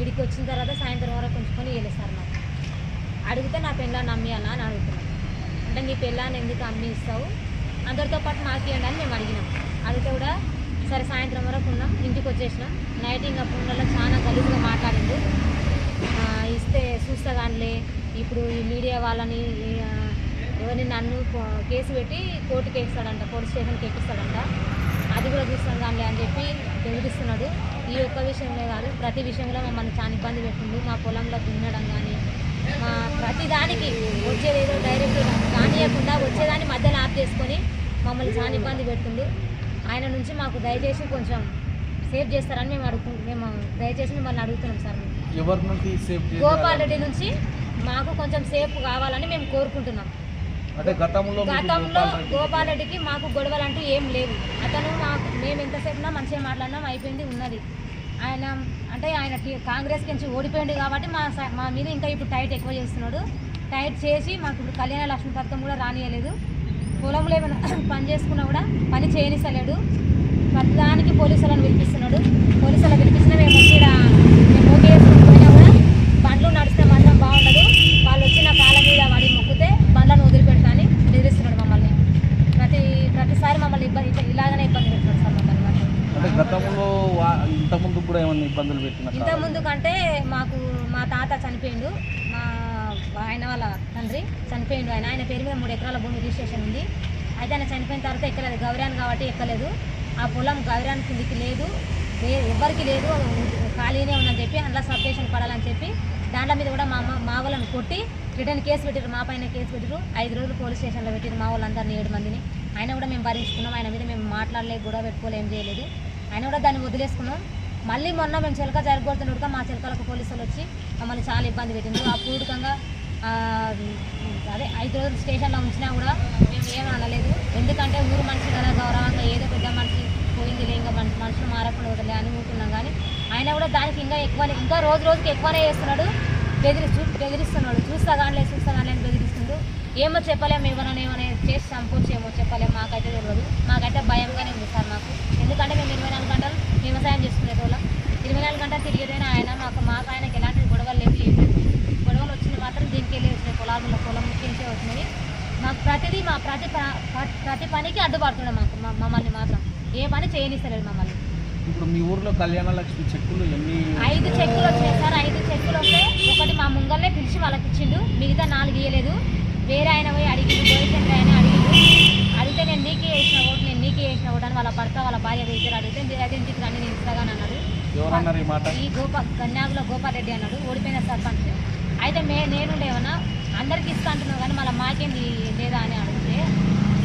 ఇడికి వచ్చిన తర్వాత సాయంత్రం వరకు ఉంచుకొని వెళ్ళేస్తారు నాకు. అడిగితే నా పెళ్ళాన్ని అమ్మేయాలా అని అడుగుతున్నాను అంటే నీ పెళ్ళాన్ని ఎందుకు అమ్మి ఇస్తావు అందరితో పాటు మాకేయండి అని మేము అడిగినాం. అడిగితే కూడా సరే సాయంత్రం వరకు ఉన్నాం ఇంటికి వచ్చేసినాం. నైట్ ఇంకా ఫోన్లలో చాలా గలీజ్గా మాట్లాడింది ఇస్తే చూస్తా కానిలే ఇప్పుడు ఈ మీడియా వాళ్ళని ఎవరిని నన్ను కేసు పెట్టి కోర్టుకి వేస్తాడంట పోలీస్ స్టేషన్కి ఎక్కిస్తాడంట. అది కూడా చూస్తాను కానీ అని చెప్పి బెదిరిస్తున్నాడు. ఈ ఒక్క విషయంలో కాదు ప్రతి విషయంలో మమ్మల్ని చాలా ఇబ్బంది పెట్టిండు. మా పొలంలో దున్నడం కానీ మా ప్రతి దానికి వచ్చేది ఏదో డైరెక్ట్ కానియకుండా వచ్చేదాన్ని మధ్యలో ఆఫ్ చేసుకొని మమ్మల్ని చాలా ఇబ్బంది పెడుతుండు ఆయన నుంచి మాకు దయచేసి కొంచెం సేవ్ చేస్తారని మేము అడుగు మేము దయచేసి మిమ్మల్ని అడుగుతున్నాం సార్. సేఫ్ గోపాల్ రెడ్డి నుంచి మాకు కొంచెం సేఫ్ కావాలని మేము కోరుకుంటున్నాం. అంటే గతంలో గతంలో గోపాల్ రెడ్డి- గోపాల్ రెడ్డికి మాకు గొడవలు అంటూ ఏం లేవు. అతను మాకు మేము ఎంతసేపునా మంచిగా మాట్లాడినాం అయిపోయింది ఉన్నది. ఆయన అంటే ఆయన కాంగ్రెస్ నుంచి ఓడిపోయింది కాబట్టి మా మా మీద ఇంకా ఇప్పుడు టైట్ ఎక్కువ చేస్తున్నాడు. టైట్ చేసి మాకు ఇప్పుడు కళ్యాణ లక్ష్మి పథకం కూడా రానియలేదు. పొలంలో ఏమైనా పని చేసుకున్నా కూడా పని చేయనిస్తలేడు. ప్రతిదానికి పోలీసులను పిలిపిస్తున్నాడు. పోలీసులను పిలిపించినా మేము వచ్చి ఈడ మేము ఓకే వేసుకుని పోయినా కూడా బండ్లు నడిస్తే మాత్రం బాగుండదు వాళ్ళు వచ్చి నా కాళ్ళ మీద వాడి మొక్కితే బండ్లను వదిలిపెడతా అని బెదిరిస్తున్నాడు మమ్మల్ని ప్రతి ప్రతిసారి మమ్మల్ని ఇబ్బంది ఇట్లా ఇలాగనే ఇబ్బంది పెడుతున్నాడు సార్ మమ్మల్ని వాడు. అంటే గతంలో ఇంతకుముందు కూడా ఏమైనా ఇబ్బందులు పెట్టిన ఇంత ముందు కంటే మాకు మా తాత చనిపోయిండు. మా ఆయన వాళ్ళ తండ్రి చనిపోయిండు ఆయన. ఆయన పేరు మీద మూడు ఎకరాల భూమి రిజిస్ట్రేషన్ ఉంది. అయితే ఆయన చనిపోయిన తర్వాత ఎక్కలేదు. గౌరాన్ కాబట్టి ఎక్కలేదు. ఆ పొలం గౌరాన్ కిందికి లేదు. ఎవరికి లేదు. ఖాళీనే ఉందని చెప్పి అందులో సబ్స్టేషన్ పడాలని చెప్పి దాంట్లో మీద కూడా మా మా వాళ్ళని కొట్టి రిటర్న్ కేసు పెట్టారు మా పైన కేసు పెట్టారు ఐదు రోజులు పోలీస్ స్టేషన్లో పెట్టారు మా వాళ్ళందరినీ ఏడు మందిని. ఆయన కూడా మేము భరించుకున్నాం. ఆయన మీద మేము మాట్లాడలేదు గొడవ పెట్టుకోలేం ఏం చేయలేదు. ఆయన కూడా దాన్ని వదిలేసుకున్నాం. మళ్ళీ మొన్న మేము చిలక ఉడక మా చిలకలకు పోలీసులు వచ్చి మమ్మల్ని చాలా ఇబ్బంది పెట్టింది ఆ పూర్వకంగా అదే ఐదు రోజులు స్టేషన్లో ఉంచినా కూడా మేము ఏమీ అనలేదు. ఎందుకంటే ఊరు మనిషి కదా గౌరవంగా ఏదో పెద్ద మనిషి పోయింది ఇంకా మన మనుషులు మారకుండా వదిలే అని ఊరుకున్నాం కానీ ఆయన కూడా దానికి ఇంకా ఎక్కువ ఇంకా రోజు రోజుకి ఎక్కువనే చేస్తున్నాడు. బెదిరి చూ బెదిరిస్తున్నాడు. చూస్తా కానీ చూస్తా కానీ బెదిరిస్తుండు. ఏమో చెప్పలేము ఎవరైనా ఏమైనా చేసి చంపొచ్చేమో చెప్పలేము మాకైతే తెలియదు. మాకైతే భయంగానే ఉంది సార్ మాకు. ఎందుకంటే మేము ఇరవై నాలుగు గంటలు వ్యవసాయం చేసుకునేటోళ్ళం ఇరవై నాలుగు గంటలు తిరిగేదైనా ఆయన? మాకు మాకు ఆయనకి ఎలాంటి గొడవలు లేవు ఏం లేవు. గొడవలు వచ్చినాయి మాత్రం దీనికి వెళ్ళి వచ్చినాయి పొలాల్లో పొలం ముఖ్యించే వచ్చినాయి మాకు ప్రతిదీ మా ప్రతి ప్రతి పనికి అడ్డుపడుతున్నాం మాకు మమ్మల్ని మాత్రం. ఏ పని చేయనిస్తలేదు మమ్మల్ని. ఇప్పుడు మీ ఊర్లో కళ్యాణ లక్ష్మి చెక్కులు ఎన్ని ఐదు చెక్కులు వచ్చినాయి సార్. ఐదు చెక్కులు వస్తే ఒకటి మా ముంగల్నే పిలిచి వాళ్ళకి ఇచ్చిండు. మిగతా నాలుగు ఇవ్వలేదు వేరే ఆయన పోయి అడిగిండు. గోవిచంద్ర ఆయన అడిగిండు అడిగితే నేను నీకే వేసిన ఓటు నేను నీకే వేసిన ఓటు అని వాళ్ళ భర్త వాళ్ళ భార్య వేసారు అడిగితే "మీరు అయితే ఇంటికి రండి నేను ఇస్తాగాని అన్నాడు. ఎవరన్నారు ఈ మాట? ఈ గోపా కన్యాకులో గోపాల్ రెడ్డి అన్నాడు. ఓడిపోయిన సర్పంచ్. అయితే మే నేనుండేమన్నా అందరికి ఇస్తా అంటున్నావు కానీ మళ్ళీ మాకేంది లేదా అని అడిగితే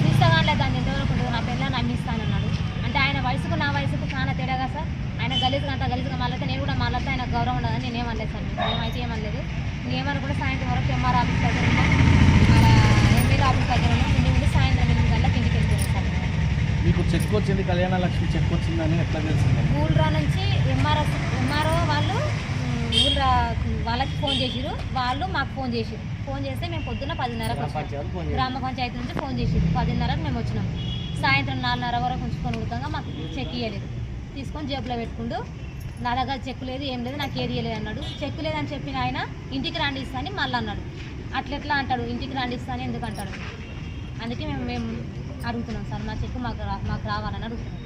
ఇస్తాగానే దాన్ని ఎంతవరకు ఉంటుంది? నా పిల్లని అమ్మిస్తానన్నాడు అంటే ఆయన వయసుకు నా వయసుకు చాలా తేడాగా సార్. ఆయన గలీజ్గా అంత గలీజ్గా మళ్ళీ నేను కూడా మళ్ళీ ఆయన గౌరవం ఉండదని నేను ఏమనలేదు సార్. మేమైతే ఏమనలేదు. ఏమని కూడా సాయంత్రం వరకు ఎంఆర్ ఆఫీస్ దగ్గర ఉన్నాం మన ఎమ్మెల్యే ఆఫీస్ దగ్గర ఉన్నాం మీకు చెక్ వచ్చింది కళ్యాణ లక్ష్మి చెక్ వచ్చిందని ఎట్లా తెలిసింది? ఊళ్ళో నుంచి ఎంఆర్ఓ ఎంఆర్ఓ వాళ్ళు ఊళ్ళో వాళ్ళకి ఫోన్ చేసిరు వాళ్ళు మాకు ఫోన్ చేసిరు ఫోన్ చేస్తే మేము పొద్దున్న పదిన్నరకు వచ్చినాం. గ్రామ పంచాయతీ నుంచి ఫోన్ చేసిరు పదిన్నరకు మేము వచ్చినాం. సాయంత్రం నాలుగున్నర వరకు ఉంచుకొని ఉడకంగా మాకు చెక్ ఇవ్వలేదు తీసుకొని జేబులో పెట్టుకుంటూ నా దగ్గర చెక్ లేదు ఏం లేదు నాకు ఏది ఇవ్వలేదు అన్నాడు. చెక్ లేదని చెప్పిన ఆయన ఇంటికి రండి ఇస్తాను మళ్ళీ అన్నాడు. అట్లెట్లా అంటాడు? ఇంటికి రండి ఇస్తాను ఎందుకు అంటాడు? అందుకే మేము మేము అడుగుతున్నాం సార్. మా చెక్ మాకు మాకు రావాలని అడుగుతున్నాం.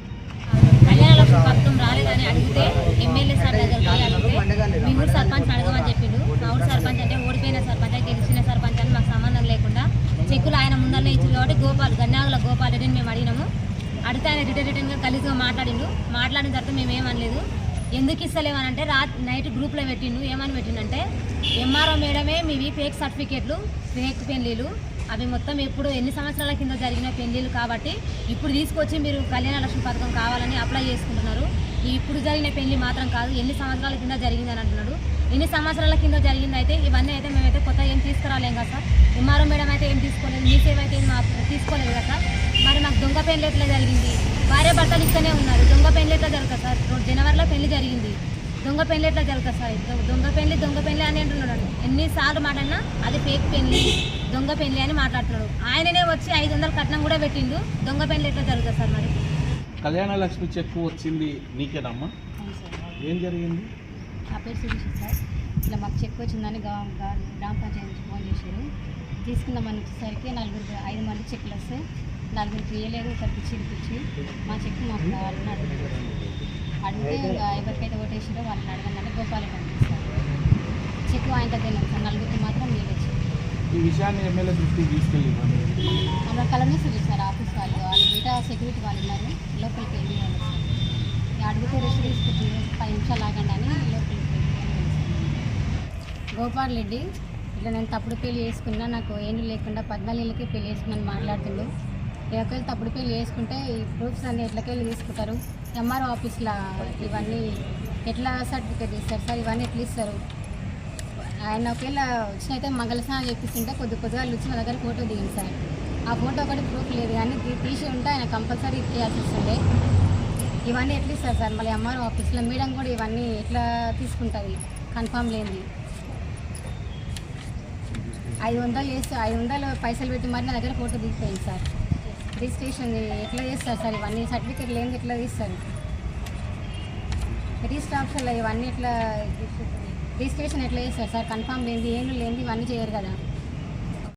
కళ్యాణ పథకం రాలేదని అడిగితే ఎమ్మెల్యే సార్ దగ్గర పోయి అడిగితే మీ ఊరు సర్పంచ్ అడగమని చెప్పిండు. మా ఊరు సర్పంచ్ అంటే ఓడిపోయిన సర్పంచ్ గెలిచిన సర్పంచ్ అని మాకు సంబంధం లేకుండా చెక్కులు ఆయన ముందరనే ఇచ్చింది కాబట్టి గోపాల్ గన్యాగుల గోపాల్ రెడ్డిని మేము అడిగినాము. అడిగితే ఆయన రిటర్న్ రిటర్న్గా కలిసిగా మాట్లాడిండు. మాట్లాడిన తర్వాత మేము ఏమనలేదు. ఎందుకు ఇస్తలేమని అంటే రా నైట్ గ్రూప్లో పెట్టిండు. ఏమని పెట్టిండంటే ఎంఆర్ఓ మేడమే మీవి ఫేక్ సర్టిఫికేట్లు ఫేక్ పెళ్ళిళ్ళు అవి మొత్తం ఎప్పుడు ఎన్ని సంవత్సరాల కింద జరిగిన పెళ్ళిళ్ళు కాబట్టి ఇప్పుడు తీసుకొచ్చి మీరు కళ్యాణ లక్ష్మి పథకం కావాలని అప్లై చేసుకుంటున్నారు. ఇప్పుడు జరిగిన పెళ్ళి మాత్రం కాదు ఎన్ని సంవత్సరాల కింద జరిగిందని అంటున్నాడు. ఎన్ని సంవత్సరాల కింద జరిగింది అయితే ఇవన్నీ అయితే మేమైతే కొత్త ఏం తీసుకురాలేం కదా సార్. ఎంఆర్ఓ మేడం అయితే ఏం తీసుకోలేదు మీ సేవ అయితే ఏం మా- తీసుకోలేదు కదా సార్. మరి మాకు దొంగ పెళ్ళి ఎట్లా జరిగింది? భార్య భర్తలు ఇస్తూనే ఉన్నారు. దొంగ పెళ్ళి ఎట్లా జరుగుతుంది సార్? జనవరిలో పెళ్ళి జరిగింది. దొంగ పెళ్ళి ఎట్లా జరుగుతుంది సార్? దొంగ పెళ్ళి దొంగ పెళ్ళి అని అంటున్నాడు. ఎన్నిసార్లు మాట్లాడినా అది ఫేక్ పెళ్ళి దొంగ పెళ్ళి అని మాట్లాడుతున్నాడు. ఆయననే వచ్చి ఐదు వందల కట్నం కూడా పెట్టిండు. దొంగ పెళ్ళి ఎట్లా జరుగుతుంది సార్ మరి? కళ్యాణ లక్ష్మి చెక్ వచ్చింది నీకేనమ్మా? ఏం జరిగింది? నా పేరు శిరీష సార్. ఇట్లా మాకు చెక్ వచ్చిందని గ్రామ పంచాయతీ నుంచి ఫోన్ చేశారు. తీసుకుందామని వచ్చేసరికి నలుగురు ఐదు మంది చెక్లు వస్తే నలుగురికి ఇవ్వలేదు ఒకరికి చిరిపించి మా చెక్ మాకు కావాలని అడిగారు అడిగితే ఇంకా ఎవరికైతే ఓటేసారో వాళ్ళని అడగండి గోపాలకి పంపిస్తారు చెక్ ఆయన దగ్గర సార్. నలుగురికి మాత్రం మీరు ఈ విషయాన్ని ఎమ్మెల్యే దృష్టికి తీసుకెళ్ళి మన కలనే సార్ ఆఫీస్ వాళ్ళు వాళ్ళు బయట సెక్యూరిటీ వాళ్ళు ఉన్నారు. లోపలికి వెళ్ళి వాళ్ళు సార్ అడిగితే రెస్ట్ తీసుకుంటుంది పది నిమిషాలు ఆగండి అని లోపలికి గోపాల్ రెడ్డి ఇట్లా నేను తప్పుడు పెళ్ళి చేసుకున్నా నాకు ఏం లేకుండా పద్నాలుగేళ్ళకి పెళ్ళి చేసుకున్నాను మాట్లాడుతుండు. ఇక ఒకవేళ తప్పుడు పెళ్ళి చేసుకుంటే ఈ ప్రూఫ్స్ అన్ని ఎట్లకెళ్ళి తీసుకుంటారు? ఎంఆర్ఓ ఆఫీస్లో ఇవన్నీ ఎట్లా సర్టిఫికేట్ ఇస్తారు? సార్ ఇవన్నీ ఎట్లా ఇస్తారు? ఆయన ఒకవేళ వచ్చినైతే మంగళ స్నానం చేపిస్తుంటే కొద్ది కొద్దిగా వచ్చి మా దగ్గర ఫోటో దిగింది సార్. ఆ ఫోటో ఒకటి ప్రూఫ్ లేదు కానీ తీసి ఉంటే ఆయన కంపల్సరీ ఇచ్చేయాల్సి వస్తుండే. ఇవన్నీ ఎట్లా ఇస్తారు సార్? మళ్ళీ ఎంఆర్ఓ ఆఫీస్లో మేడం కూడా ఇవన్నీ ఎట్లా తీసుకుంటుంది? కన్ఫామ్ లేనిది. ఐదు వందలు చేస్తే ఐదు వందలు పైసలు పెట్టి మరి నా దగ్గర ఫోటో దిగిపోయింది సార్. రిజిస్ట్రేషన్ ఎట్లా చేస్తారు సార్? ఇవన్నీ సర్టిఫికేట్ లేనిది ఎట్లా తీస్తారు? రిజిస్టర్ ఆప్షన్లో ఇవన్నీ ఎట్లా రిజిస్ట్రేషన్ ఎట్లా చేస్తారు సార్? కన్ఫామ్ లేనిది ఏం లేనిది ఇవన్నీ చేయరు కదా.